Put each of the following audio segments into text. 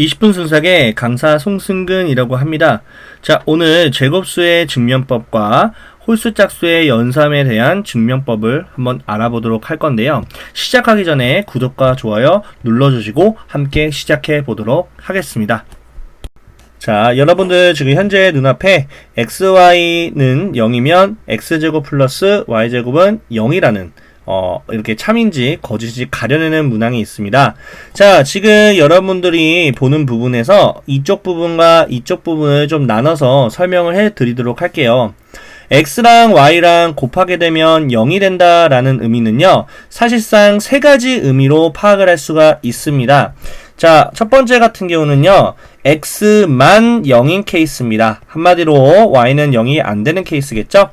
20분 순삭의 강사 송승근이라고 합니다. 자, 오늘 제곱수의 증명법과 홀수 짝수의 연산에 대한 증명법을 한번 알아보도록 할 건데요. 시작하기 전에 구독과 좋아요 눌러주시고 함께 시작해 보도록 하겠습니다. 자, 여러분들 지금 현재 눈앞에 xy는 0이면 x제곱 플러스 y제곱은 0이라는 어, 이렇게 참인지 거짓인지 가려내는 문항이 있습니다. 자, 지금 여러분들이 보는 부분에서 이쪽 부분과 이쪽 부분을 좀 나눠서 설명을 해 드리도록 할게요. x랑 y랑 곱하게 되면 0이 된다라는 의미는요, 사실상 세 가지 의미로 파악을 할 수가 있습니다. 자, 첫 번째 같은 경우는요, x만 0인 케이스입니다. 한마디로 y는 0이 안 되는 케이스겠죠?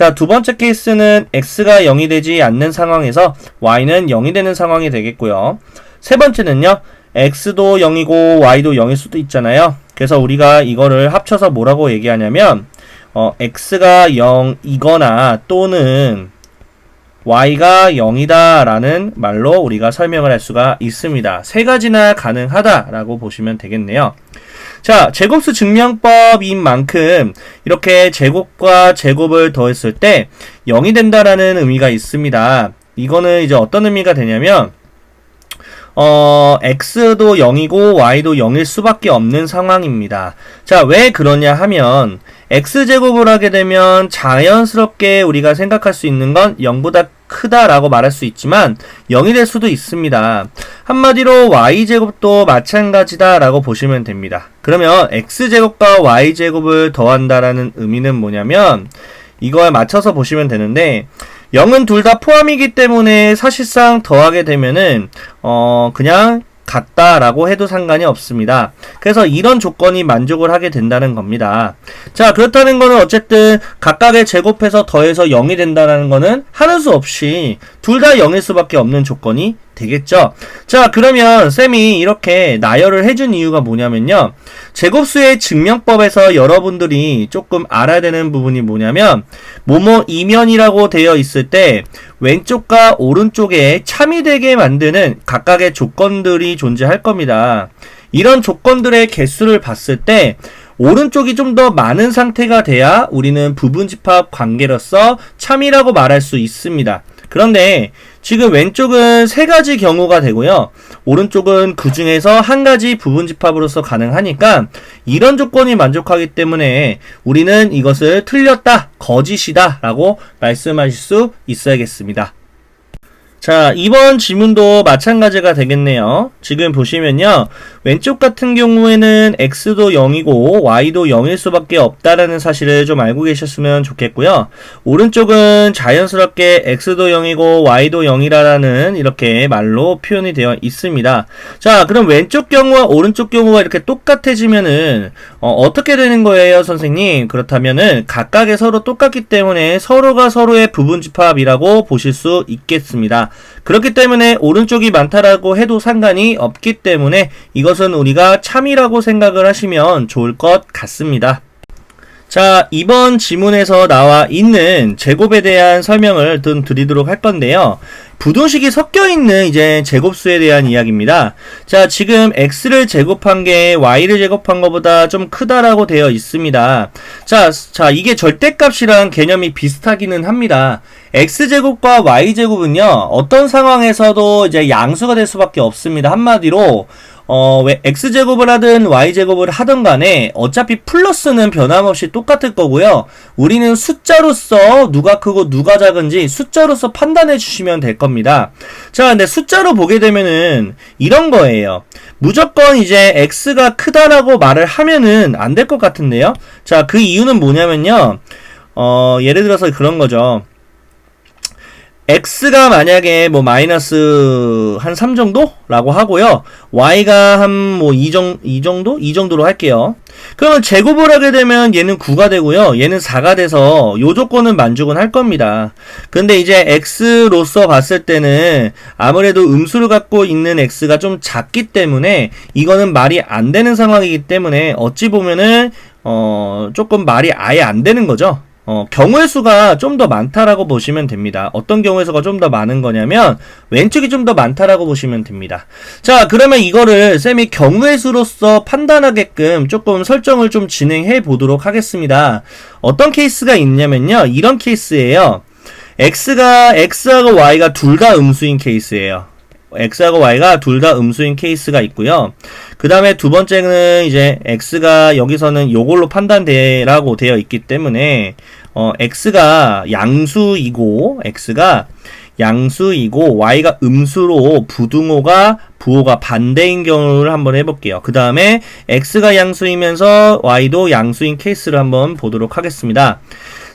자, 두 번째 케이스는 x가 0이 되지 않는 상황에서 y는 0이 되는 상황이 되겠고요. 세 번째는요. x도 0이고 y도 0일 수도 있잖아요. 그래서 우리가 이거를 합쳐서 뭐라고 얘기하냐면 어, x가 0이거나 또는 y가 0이다 라는 말로 우리가 설명을 할 수가 있습니다. 세 가지나 가능하다라고 보시면 되겠네요. 자, 제곱수 증명법인 만큼 이렇게 제곱과 제곱을 더했을 때 0이 된다라는 의미가 있습니다. 이거는 이제 어떤 의미가 되냐면 어, x도 0이고 y도 0일 수밖에 없는 상황입니다. 자, 왜 그러냐 하면 x제곱을 하게 되면 자연스럽게 우리가 생각할 수 있는 건 0보다 크다라고 말할 수 있지만 0이 될 수도 있습니다. 한마디로 y제곱도 마찬가지다라고 보시면 됩니다. 그러면 x제곱과 y제곱을 더한다라는 의미는 뭐냐면 이거에 맞춰서 보시면 되는데 0은 둘 다 포함이기 때문에 사실상 더하게 되면은 어 그냥 같다라고 해도 상관이 없습니다. 그래서 이런 조건이 만족을 하게 된다는 겁니다. 자, 그렇다는 거는 어쨌든 각각의 제곱해서 더해서 0이 된다는 거는 하는 수 없이 둘 다 0일 수밖에 없는 조건이 되겠죠. 자, 그러면 쌤이 이렇게 나열을 해준 이유가 뭐냐면요. 제곱수의 증명법에서 여러분들이 조금 알아야 되는 부분이 뭐냐면, 모모 이면이라고 되어 있을 때, 왼쪽과 오른쪽에 참이 되게 만드는 각각의 조건들이 존재할 겁니다. 이런 조건들의 개수를 봤을 때, 오른쪽이 좀 더 많은 상태가 돼야 우리는 부분집합 관계로서 참이라고 말할 수 있습니다. 그런데 지금 왼쪽은 세 가지 경우가 되고요. 오른쪽은 그 중에서 한 가지 부분 집합으로서 가능하니까 이런 조건이 만족하기 때문에 우리는 이것을 틀렸다, 거짓이다 라고 말씀하실 수 있어야겠습니다. 자, 이번 질문도 마찬가지가 되겠네요. 지금 보시면요. 왼쪽 같은 경우에는 x도 0이고 y도 0일 수밖에 없다라는 사실을 좀 알고 계셨으면 좋겠고요. 오른쪽은 자연스럽게 x도 0이고 y도 0이라는 이렇게 말로 표현이 되어 있습니다. 자, 그럼 왼쪽 경우와 오른쪽 경우가 이렇게 똑같아지면은 어, 떻게 되는 거예요, 선생님? 그렇다면은 각각의 서로 똑같기 때문에 서로가 서로의 부분 집합이라고 보실 수 있겠습니다. 그렇기 때문에 오른쪽이 많다라고 해도 상관이 없기 때문에 이것은 우리가 참이라고 생각을 하시면 좋을 것 같습니다. 자, 이번 지문에서 나와 있는 제곱에 대한 설명을 좀 드리도록 할 건데요. 부등식이 섞여 있는 이제 제곱수에 대한 이야기입니다. 자, 지금 x를 제곱한 게 y를 제곱한 것보다 좀 크다라고 되어 있습니다. 자, 자, 이게 절대값이랑 개념이 비슷하기는 합니다. x제곱과 y제곱은요, 어떤 상황에서도 이제 양수가 될 수밖에 없습니다. 한마디로, 어, 왜 x제곱을 하든 y제곱을 하든 간에 어차피 플러스는 변함없이 똑같을 거고요. 우리는 숫자로서 누가 크고 누가 작은지 숫자로서 판단해 주시면 될 겁니다. 자, 근데 숫자로 보게 되면은 이런 거예요. 무조건 이제 x가 크다라고 말을 하면은 안 될 것 같은데요. 자, 그 이유는 뭐냐면요. 어, 예를 들어서 그런 거죠. X가 만약에 뭐 마이너스 한 3 정도라고 하고요. y가 한 뭐 2 정, 2 정도? 2 정도로 할게요. 그러면 제곱을 하게 되면 얘는 9가 되고요. 얘는 4가 돼서 요 조건은 만족은 할 겁니다. 근데 이제 x로서 봤을 때는 아무래도 음수를 갖고 있는 x가 좀 작기 때문에 이거는 말이 안 되는 상황이기 때문에 어찌 보면은 어, 조금 말이 아예 안 되는 거죠. 어, 경우의 수가 좀 더 많다라고 보시면 됩니다. 어떤 경우의 수가 좀 더 많은 거냐면 왼쪽이 좀 더 많다라고 보시면 됩니다. 자, 그러면 이거를 쌤이 경우의 수로서 판단하게끔 조금 설정을 좀 진행해 보도록 하겠습니다. 어떤 케이스가 있냐면요. 이런 케이스예요. x가 x하고 y가 둘 다 음수인 케이스예요. X하고 y가 둘 다 음수인 케이스가 있고요. 그 다음에 두 번째는 이제 x가 여기서는 요걸로 판단되라고 되어 있기 때문에 어, x가 양수이고 x가 양수이고 y가 음수로 부등호가 부호가 반대인 경우를 한번 해볼게요. 그 다음에 x가 양수이면서 y도 양수인 케이스를 한번 보도록 하겠습니다.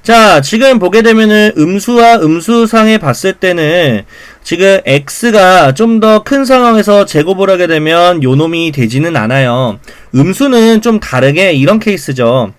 자, 지금 보게 되면은 음수와 음수상에 봤을 때는 지금 x가 좀 더 큰 상황에서 제곱을 하게 되면 요놈이 되지는 않아요. 음수는 좀 다르게 이런 케이스죠.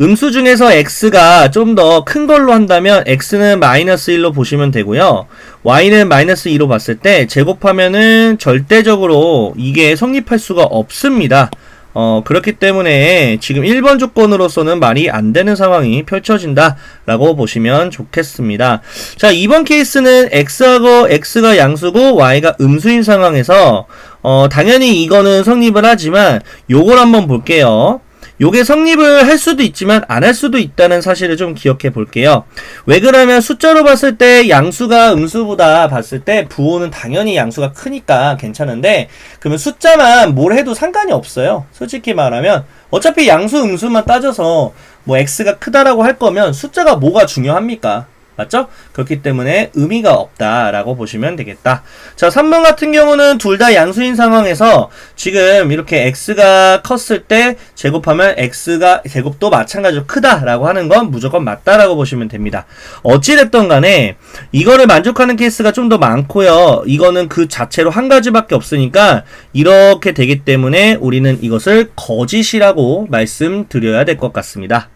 음수 중에서 x가 좀 더 큰 걸로 한다면 x는 마이너스 1로 보시면 되고요. y는 마이너스 2로 봤을 때 제곱하면은 절대적으로 이게 성립할 수가 없습니다. 어, 그렇기 때문에 지금 1번 조건으로서는 말이 안 되는 상황이 펼쳐진다라고 보시면 좋겠습니다. 자, 2번 케이스는 x하고 x가 양수고 y가 음수인 상황에서 어, 당연히 이거는 성립을 하지만 요걸 한번 볼게요. 요게 성립을 할 수도 있지만 안 할 수도 있다는 사실을 좀 기억해 볼게요. 왜 그러면 숫자로 봤을 때 양수가 음수보다 봤을 때 부호는 당연히 양수가 크니까 괜찮은데 그러면 숫자만 뭘 해도 상관이 없어요. 솔직히 말하면 어차피 양수 음수만 따져서 뭐 x가 크다라고 할 거면 숫자가 뭐가 중요합니까? 맞죠? 그렇기 때문에 의미가 없다라고 보시면 되겠다. 자, 3번 같은 경우는 둘 다 양수인 상황에서 지금 이렇게 x가 컸을 때 제곱하면 x가 제곱도 마찬가지로 크다라고 하는 건 무조건 맞다라고 보시면 됩니다. 어찌됐던 간에 이거를 만족하는 케이스가 좀 더 많고요. 이거는 그 자체로 한 가지밖에 없으니까 이렇게 되기 때문에 우리는 이것을 거짓이라고 말씀드려야 될 것 같습니다.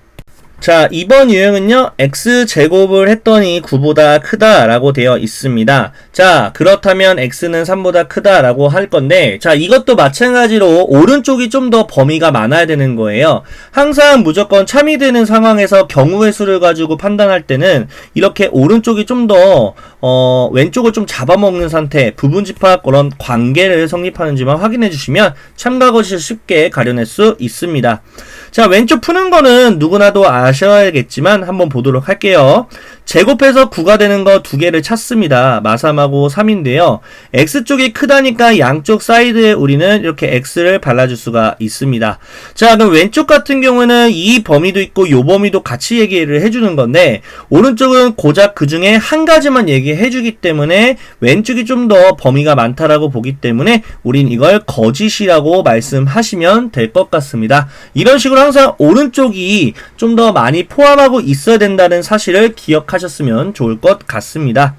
자, 이번 유형은요, x제곱을 했더니 9보다 크다라고 되어 있습니다. 자, 그렇다면 x는 3보다 크다라고 할 건데, 자, 이것도 마찬가지로 오른쪽이 좀 더 범위가 많아야 되는 거예요. 항상 무조건 참이 되는 상황에서 경우의 수를 가지고 판단할 때는 이렇게 오른쪽이 좀 더, 어, 왼쪽을 좀 잡아먹는 상태, 부분집합 그런 관계를 성립하는지만 확인해 주시면 참가것이 쉽게 가려낼 수 있습니다. 자, 왼쪽 푸는 거는 누구나도 아 셔야겠지만 한번 보도록 할게요. 제곱해서 9가 되는 거 두 개를 찾습니다. 마삼하고 3인데요. x쪽이 크다니까 양쪽 사이드에 우리는 이렇게 x를 발라줄 수가 있습니다. 자, 그럼 왼쪽 같은 경우는 이 범위도 있고 요 범위도 같이 얘기를 해주는 건데 오른쪽은 고작 그 중에 한 가지만 얘기해주기 때문에 왼쪽이 좀 더 범위가 많다라고 보기 때문에 우린 이걸 거짓이라고 말씀하시면 될 것 같습니다. 이런 식으로 항상 오른쪽이 좀 더 많이 포함하고 있어야 된다는 사실을 기억하 셨으면 좋을 것 같습니다.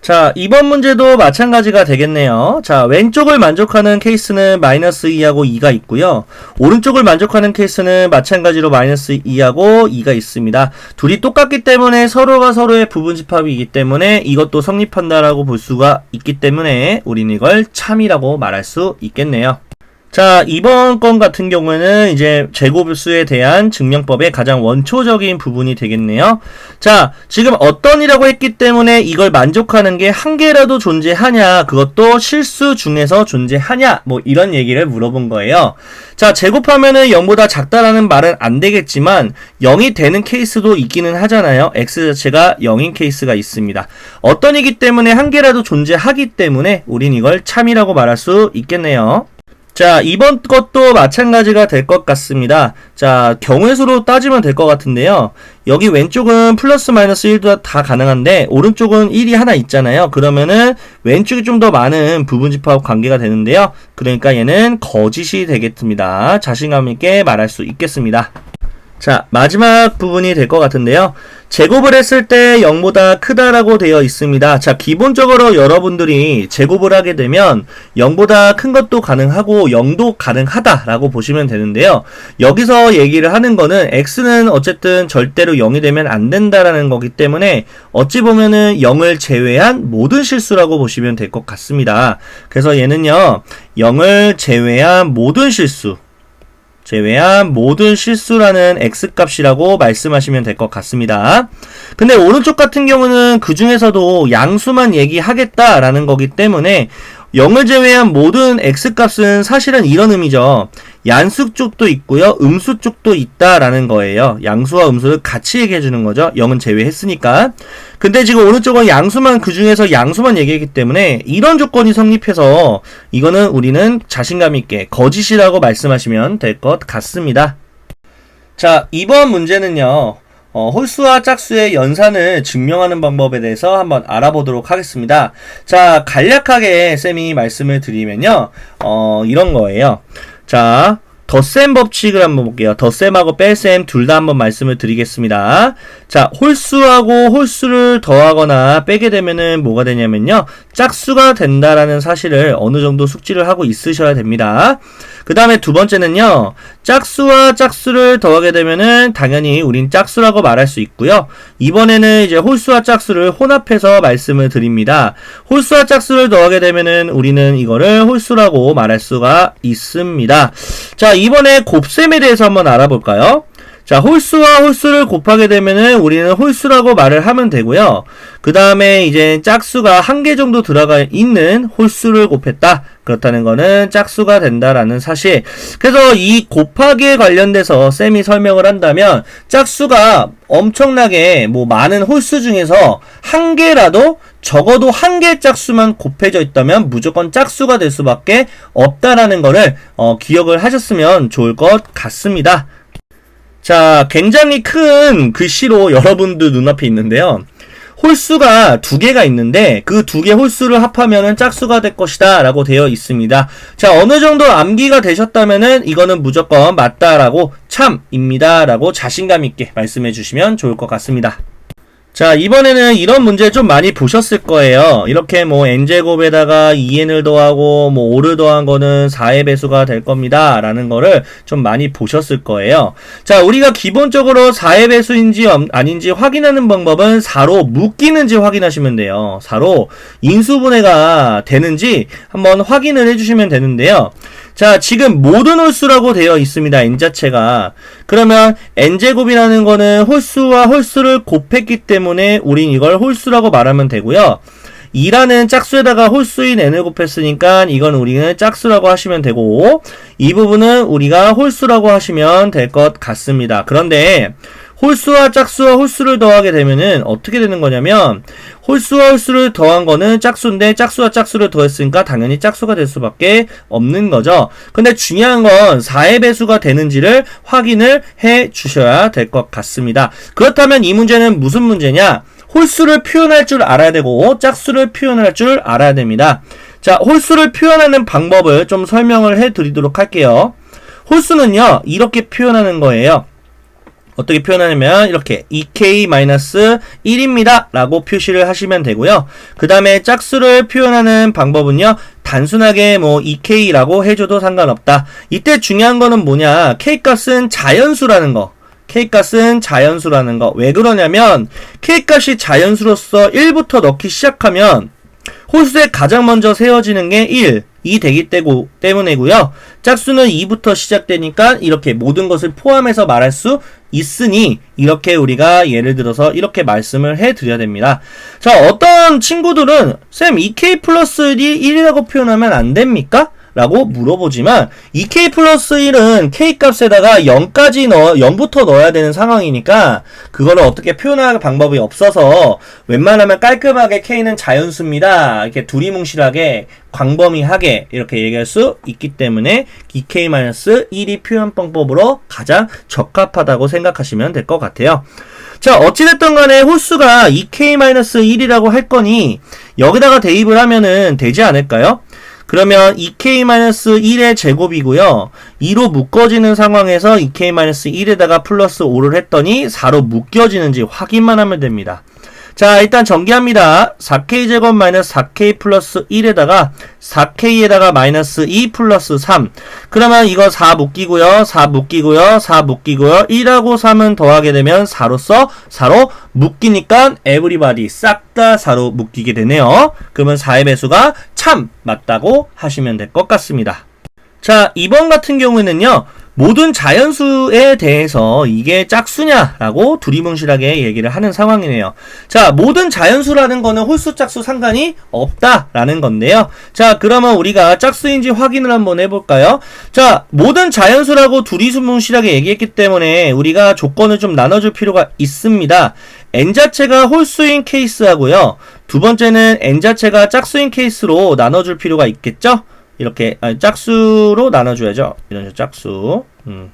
자, 이번 문제도 마찬가지가 되겠네요. 자, 왼쪽을 만족하는 케이스는 마이너스 2하고 2가 있고요. 오른쪽을 만족하는 케이스는 마찬가지로 마이너스 2하고 2가 있습니다. 둘이 똑같기 때문에 서로가 서로의 부분집합이기 때문에 이것도 성립한다라고 볼 수가 있기 때문에 우리는 이걸 참이라고 말할 수 있겠네요. 자, 이번 건 같은 경우에는 이제 제곱수에 대한 증명법의 가장 원초적인 부분이 되겠네요. 자, 지금 어떤이라고 했기 때문에 이걸 만족하는 게 한 개라도 존재하냐, 그것도 실수 중에서 존재하냐, 뭐 이런 얘기를 물어본 거예요. 자, 제곱하면은 0보다 작다라는 말은 안 되겠지만 0이 되는 케이스도 있기는 하잖아요. x 자체가 0인 케이스가 있습니다. 어떤이기 때문에 한 개라도 존재하기 때문에 우린 이걸 참이라고 말할 수 있겠네요. 자, 이번 것도 마찬가지가 될 것 같습니다. 자, 경우의 수로 따지면 될 것 같은데요. 여기 왼쪽은 플러스 마이너스 1도 다 가능한데, 오른쪽은 1이 하나 있잖아요. 그러면은 왼쪽이 좀 더 많은 부분 집합 관계가 되는데요. 그러니까 얘는 거짓이 되겠습니다. 자신감 있게 말할 수 있겠습니다. 자, 마지막 부분이 될 것 같은데요. 제곱을 했을 때 0보다 크다라고 되어 있습니다. 자, 기본적으로 여러분들이 제곱을 하게 되면 0보다 큰 것도 가능하고 0도 가능하다라고 보시면 되는데요. 여기서 얘기를 하는 거는 x는 어쨌든 절대로 0이 되면 안 된다라는 거기 때문에 어찌 보면은 0을 제외한 모든 실수라고 보시면 될 것 같습니다. 그래서 얘는요, 0을 제외한 모든 실수 제외한 모든 실수라는 x값이라고 말씀하시면 될 것 같습니다. 근데 오른쪽 같은 경우는 그 중에서도 양수만 얘기하겠다라는 거기 때문에 0을 제외한 모든 x값은 사실은 이런 의미죠. 양수 쪽도 있고요. 음수 쪽도 있다라는 거예요. 양수와 음수를 같이 얘기해 주는 거죠. 0은 제외했으니까. 근데 지금 오른쪽은 양수만 그 중에서 양수만 얘기했기 때문에 이런 조건이 성립해서 이거는 우리는 자신감 있게 거짓이라고 말씀하시면 될 것 같습니다. 자, 이번 문제는요. 어, 홀수와 짝수의 연산을 증명하는 방법에 대해서 한번 알아보도록 하겠습니다. 자, 간략하게 쌤이 말씀을 드리면요. 어, 이런 거예요. 자, 덧셈 법칙을 한번 볼게요. 덧셈하고 뺄셈 둘 다 한번 말씀을 드리겠습니다. 자, 홀수하고 홀수를 더하거나 빼게 되면은 뭐가 되냐면요. 짝수가 된다라는 사실을 어느 정도 숙지를 하고 있으셔야 됩니다. 그 다음에 두 번째는요. 짝수와 짝수를 더하게 되면은 당연히 우린 짝수라고 말할 수 있고요. 이번에는 이제 홀수와 짝수를 혼합해서 말씀을 드립니다. 홀수와 짝수를 더하게 되면은 우리는 이거를 홀수라고 말할 수가 있습니다. 자, 이번에 곱셈에 대해서 한번 알아볼까요? 자, 홀수와 홀수를 곱하게 되면은 우리는 홀수라고 말을 하면 되고요. 그 다음에 이제 짝수가 한 개 정도 들어가 있는 홀수를 곱했다. 그렇다는 거는 짝수가 된다라는 사실. 그래서 이 곱하기에 관련돼서 쌤이 설명을 한다면 짝수가 엄청나게 뭐 많은 홀수 중에서 한 개라도 적어도 한 개 짝수만 곱해져 있다면 무조건 짝수가 될 수밖에 없다라는 거를 어, 기억을 하셨으면 좋을 것 같습니다. 자, 굉장히 큰 글씨로 여러분들 눈앞에 있는데요. 홀수가 두 개가 있는데 그 두 개 홀수를 합하면은 짝수가 될 것이다 라고 되어 있습니다. 자, 어느 정도 암기가 되셨다면은 이거는 무조건 맞다라고 참입니다 라고 자신감 있게 말씀해 주시면 좋을 것 같습니다. 자, 이번에는 이런 문제 좀 많이 보셨을 거예요. 이렇게 뭐 n제곱에다가 2n을 더하고 뭐 5를 더한 거는 4의 배수가 될 겁니다. 라는 거를 좀 많이 보셨을 거예요. 자, 우리가 기본적으로 4의 배수인지 아닌지 확인하는 방법은 4로 묶이는지 확인하시면 돼요. 4로 인수분해가 되는지 한번 확인을 해주시면 되는데요. 자, 지금 모든 홀수라고 되어 있습니다. n 자체가. 그러면 n제곱이라는 거는 홀수와 홀수를 곱했기 때문에 우린 이걸 홀수라고 말하면 되고요. 2라는 짝수에다가 홀수인 n을 곱했으니까 이건 우리는 짝수라고 하시면 되고 이 부분은 우리가 홀수라고 하시면 될 것 같습니다. 그런데 홀수와 짝수와 홀수를 더하게 되면은 어떻게 되는 거냐면 홀수와 홀수를 더한 거는 짝수인데 짝수와 짝수를 더했으니까 당연히 짝수가 될 수밖에 없는 거죠. 근데 중요한 건 4의 배수가 되는지를 확인을 해 주셔야 될 것 같습니다. 그렇다면 이 문제는 무슨 문제냐? 홀수를 표현할 줄 알아야 되고 짝수를 표현할 줄 알아야 됩니다. 자, 홀수를 표현하는 방법을 좀 설명을 해 드리도록 할게요. 홀수는요, 이렇게 표현하는 거예요. 어떻게 표현하냐면 이렇게 2k-1입니다 라고 표시를 하시면 되고요. 그 다음에 짝수를 표현하는 방법은요. 단순하게 뭐 2k라고 해줘도 상관없다. 이때 중요한 거는 뭐냐 k값은 자연수라는 거. k값은 자연수라는 거. 왜 그러냐면 k값이 자연수로서 1부터 넣기 시작하면 홀수에 가장 먼저 세워지는 게 1, 2 되기 때문이고요. 짝수는 2부터 시작되니까 이렇게 모든 것을 포함해서 말할 수 있으니 이렇게 우리가 예를 들어서 이렇게 말씀을 해 드려야 됩니다. 자, 어떤 친구들은 쌤 2k 플러스 1이 1이라고 표현하면 안 됩니까? 라고 물어보지만 2k 플러스 1은 k 값에다가 0까지 넣어 0부터 넣어야 되는 상황이니까 그거를 어떻게 표현할 방법이 없어서 웬만하면 깔끔하게 k는 자연수입니다. 이렇게 두리뭉실하게 광범위하게 이렇게 얘기할 수 있기 때문에 2k-1이 표현 방법으로 가장 적합하다고 생각하시면 될 것 같아요. 자, 어찌됐든 간에 홀수가 2k-1이라고 할 거니 여기다가 대입을 하면은 되지 않을까요? 그러면 2k-1의 제곱이고요. 2로 묶어지는 상황에서 2k-1에다가 플러스 5를 했더니 4로 묶여지는지 확인만 하면 됩니다. 자, 일단 전개합니다. 4k제곱 마이너스 4k 플러스 1에다가 4k에다가 마이너스 2 플러스 3. 그러면 이거 4 묶이고요. 4 묶이고요. 4 묶이고요. 1하고 3은 더하게 되면 4로서 4로 묶이니까 에브리바디 싹 다 4로 묶이게 되네요. 그러면 4의 배수가 참 맞다고 하시면 될 것 같습니다. 자, 2번 같은 경우에는요. 모든 자연수에 대해서 이게 짝수냐라고 두리뭉실하게 얘기를 하는 상황이네요. 자, 모든 자연수라는 거는 홀수 짝수 상관이 없다라는 건데요. 자, 그러면 우리가 짝수인지 확인을 한번 해볼까요? 자, 모든 자연수라고 두리뭉실하게 얘기했기 때문에 우리가 조건을 좀 나눠줄 필요가 있습니다. n 자체가 홀수인 케이스하고요. 두 번째는 n 자체가 짝수인 케이스로 나눠줄 필요가 있겠죠? 이렇게 아니, 짝수로 나눠줘야죠. 이런 짝수. 음.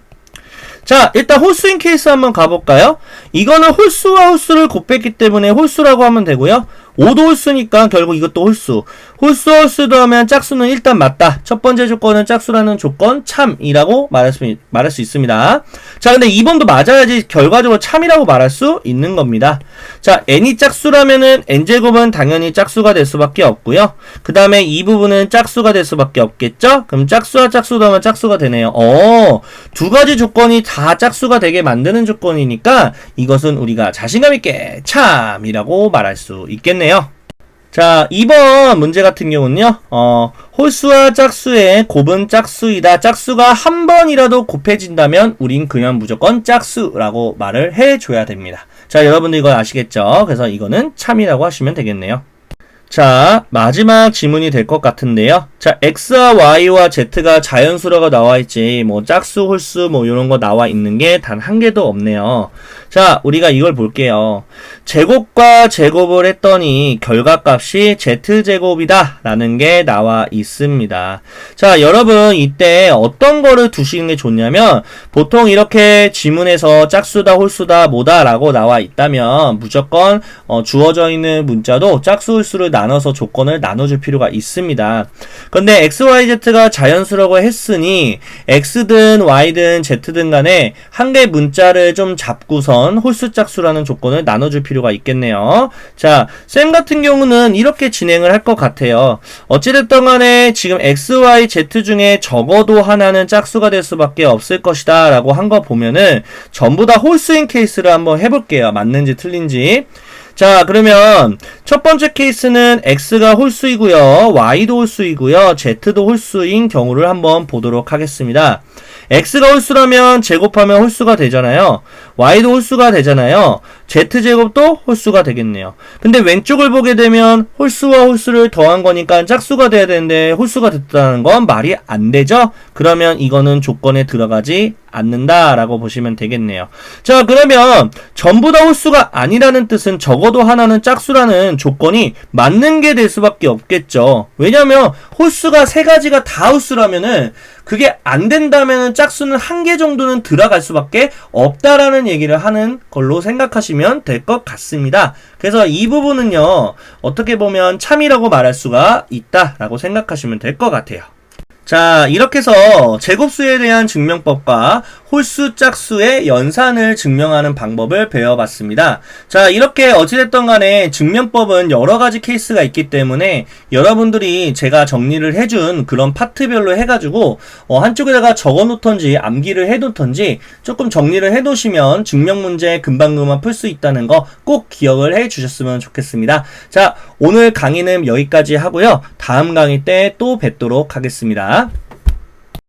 자, 일단 홀수인 케이스 한번 가볼까요? 이거는 홀수와 홀수를 곱했기 때문에 홀수라고 하면 되고요. 5도 홀수니까 결국 이것도 홀수. 홀수와 홀수도 하면 짝수는 일단 맞다. 첫 번째 조건은 짝수라는 조건 참이라고 말할 수, 말할 수 있습니다. 자, 근데 2번도 맞아야지 결과적으로 참이라고 말할 수 있는 겁니다. 자, n이 짝수라면은 n제곱은 당연히 짝수가 될 수밖에 없고요. 그 다음에 이 부분은 짝수가 될 수밖에 없겠죠? 그럼 짝수와 짝수도 하면 짝수가 되네요. 어, 두 가지 조건이 다 짝수가 되게 만드는 조건이니까 이것은 우리가 자신감 있게 참이라고 말할 수 있겠네요. 자, 2번 문제 같은 경우는요, 어, 홀수와 짝수의 곱은 짝수이다. 짝수가 한 번이라도 곱해진다면 우린 그냥 무조건 짝수라고 말을 해줘야 됩니다. 자, 여러분들 이거 아시겠죠? 그래서 이거는 참이라고 하시면 되겠네요. 자, 마지막 지문이 될 것 같은데요. 자, x와 y와 z가 자연수라고 나와 있지, 뭐, 짝수, 홀수, 뭐, 이런 거 나와 있는 게 단 한 개도 없네요. 자, 우리가 이걸 볼게요. 제곱과 제곱을 했더니 결과값이 z제곱이다. 라는 게 나와 있습니다. 자, 여러분, 이때 어떤 거를 두시는 게 좋냐면, 보통 이렇게 지문에서 짝수다, 홀수다, 뭐다 라고 나와 있다면, 무조건, 어, 주어져 있는 문자도 짝수, 홀수를 나눠서 조건을 나눠줄 필요가 있습니다. 근데 XYZ가 자연수라고 했으니 X든 Y든 Z든 간에 한 개 문자를 좀 잡고선 홀수 짝수라는 조건을 나눠줄 필요가 있겠네요. 자, 쌤 같은 경우는 이렇게 진행을 할 것 같아요. 어찌됐든 간에 지금 XYZ 중에 적어도 하나는 짝수가 될 수밖에 없을 것이다 라고 한 거 보면은 전부 다 홀수인 케이스를 한번 해볼게요. 맞는지 틀린지. 자, 그러면 첫 번째 케이스는 x가 홀수이고요. y도 홀수이고요. z도 홀수인 경우를 한번 보도록 하겠습니다. x가 홀수라면 제곱하면 홀수가 되잖아요. y도 홀수가 되잖아요. Z제곱도 홀수가 되겠네요. 근데 왼쪽을 보게 되면 홀수와 홀수를 더한 거니까 짝수가 돼야 되는데 홀수가 됐다는 건 말이 안 되죠? 그러면 이거는 조건에 들어가지 않는다라고 보시면 되겠네요. 자, 그러면 전부 다 홀수가 아니라는 뜻은 적어도 하나는 짝수라는 조건이 맞는 게 될 수밖에 없겠죠. 왜냐면 홀수가 세 가지가 다 홀수라면은 그게 안 된다면은 짝수는 한 개 정도는 들어갈 수밖에 없다라는 얘기를 하는 걸로 생각하시면 될 것 같습니다. 그래서 이 부분은요, 어떻게 보면 참이라고 말할 수가 있다라고 생각하시면 될 것 같아요. 자, 이렇게 해서 제곱수에 대한 증명법과 홀수 짝수의 연산을 증명하는 방법을 배워봤습니다. 자, 이렇게 어찌됐든 간에 증명법은 여러 가지 케이스가 있기 때문에 여러분들이 제가 정리를 해준 그런 파트별로 해가지고 어, 한쪽에다가 적어 놓던지 암기를 해 놓던지 조금 정리를 해 놓으시면 증명 문제 금방금방 풀 수 있다는 거 꼭 기억을 해 주셨으면 좋겠습니다. 자, 오늘 강의는 여기까지 하고요. 다음 강의 때 또 뵙도록 하겠습니다.